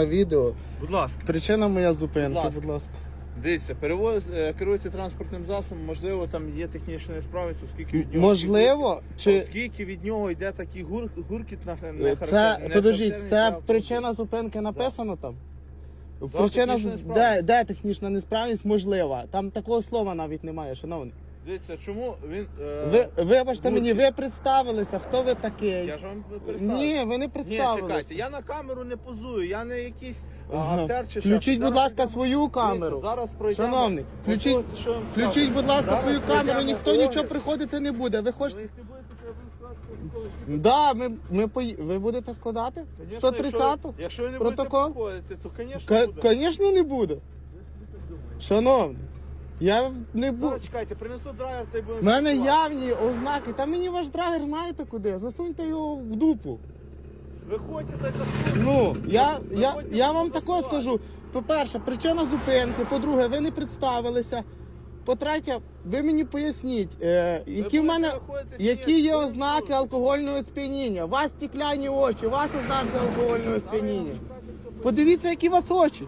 відео. Будь ласка. Причина моя зупинка, Будь ласка. будь ласка. Дивіться, перевоз, е, керуйте транспортним засобом, можливо, там є технічна несправність, оскільки від нього. Можливо, чи Оскільки від нього йде такий гур, гуркіт на Е, це подождіть, це причина зупинки написано там? Причина технічна де, де технічна несправність можлива? Там такого слова навіть немає, шановний. Дивіться, чому він. е, Ви вибачте мені, ви представилися, хто ви такий? Я ж вам представив. Ні, ви не Ні, представилися. чекайте, я на камеру не позую, я не якийсь а, Ага. актер чи ще Включіть, будь Зараз ласка, свою камеру. Дивіться, Зараз пройдемо. Шановний, включіть- Ось, що я вам скажу. Включіть, будь ласка, Зараз свою камеру, пройдемо ніхто огляд. нічого приходити не буде. Ви Ви хочете. їх не будете, складати. Да, ми, ми пої... ви будете складати? Конечно, 130 Якщо, якщо ви не Протокол? будете проходити, то, звісно, буде. Звісно, не буде. Шановний, я не буду. Зараз чекайте, принесу драйвер та й будемо У мене спілкуватися. явні ознаки. Та мені ваш драгер знаєте куди? Засуньте його в дупу. Виходьте та й засуньте. Ну, я, я, Виходьте, я вам засувати. такого скажу. По-перше, причина зупинки. По-друге, ви не представилися. По-третє, ви мені поясніть, е, які в будете мене виходити чи які є Ви ознаки алкогольного сп'яніння. У вас стекляні очі, у вас ознаки алкогольного сп'яніння. Подивіться, які у вас очі.